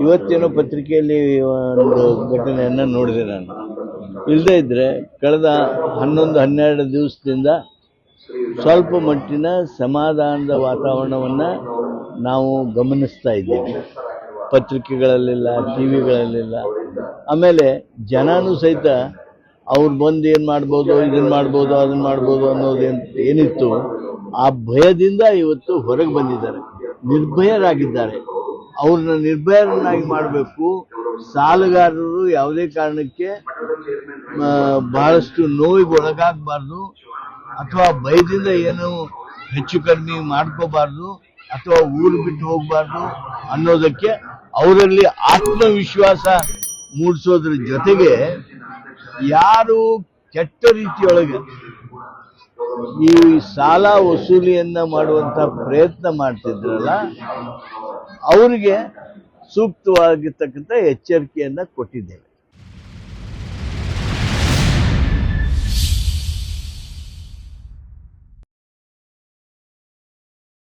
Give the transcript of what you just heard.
ಇವತ್ತೇನೋ ಪತ್ರಿಕೆಯಲ್ಲಿ ಒಂದು ಘಟನೆಯನ್ನು ನೋಡಿದೆ ನಾನು. ಇಲ್ಲದೇ ಇದ್ದರೆ ಕಳೆದ ಹನ್ನೊಂದು, ಹನ್ನೆರಡು ದಿವಸದಿಂದ ಸ್ವಲ್ಪ ಮಟ್ಟಿನ ಸಮಾಧಾನದ ವಾತಾವರಣವನ್ನು ನಾವು ಗಮನಿಸ್ತಾ ಇದ್ದೀವಿ. ಪತ್ರಿಕೆಗಳಲ್ಲಿಲ್ಲ, ಟಿ ವಿಗಳಲ್ಲಿಲ್ಲ. ಆಮೇಲೆ ಜನನೂ ಸಹಿತ ಅವ್ರು ಬಂದು ಏನು ಮಾಡ್ಬೋದು ಇದನ್ನು ಮಾಡ್ಬೋದು ಅದನ್ನು ಮಾಡ್ಬೋದು ಅನ್ನೋದು ಏನ್- ಏನಿತ್ತು, ಆ ಭಯದಿಂದ ಇವತ್ತು ಹೊರಗೆ ಬಂದಿದ್ದಾರೆ. ನಿರ್ಭಯರಾಗಿದ್ದಾರೆ. ಅವ್ರನ್ನ ನಿರ್ಭಯರನ್ನಾಗಿ ಮಾಡಬೇಕು. ಸಾಲಗಾರರು ಯಾವುದೇ ಕಾರಣಕ್ಕೆ ಬಹಳಷ್ಟು ನೋವಿಗೆ ಒಳಗಾಗಬಾರ್ದು. ಅಥವಾ ಭಯದಿಂದ ಏನು ಹೆಚ್ಚು ಕಡಿಮೆ ಮಾಡ್ಕೋಬಾರ್ದು. ಅಥವಾ ಊರು ಬಿಟ್ಟು ಹೋಗಬಾರ್ದು ಅನ್ನೋದಕ್ಕೆ ಅವರಲ್ಲಿ ಆತ್ಮವಿಶ್ವಾಸ ಮೂಡಿಸೋದ್ರ ಜೊತೆಗೆ ಯಾರು ಕೆಟ್ಟ ರೀತಿಯೊಳಗೆ ಈ ಸಾಲ ವಸೂಲಿಯನ್ನ ಮಾಡುವಂತ ಪ್ರಯತ್ನ ಮಾಡ್ತಿದ್ರಲ್ಲ ಅವರಿಗೆ ಸೂಕ್ತವಾಗಿರ್ತಕ್ಕಂಥ ಎಚ್ಚರಿಕೆಯನ್ನ ಕೊಟ್ಟಿದ್ದೇವೆ.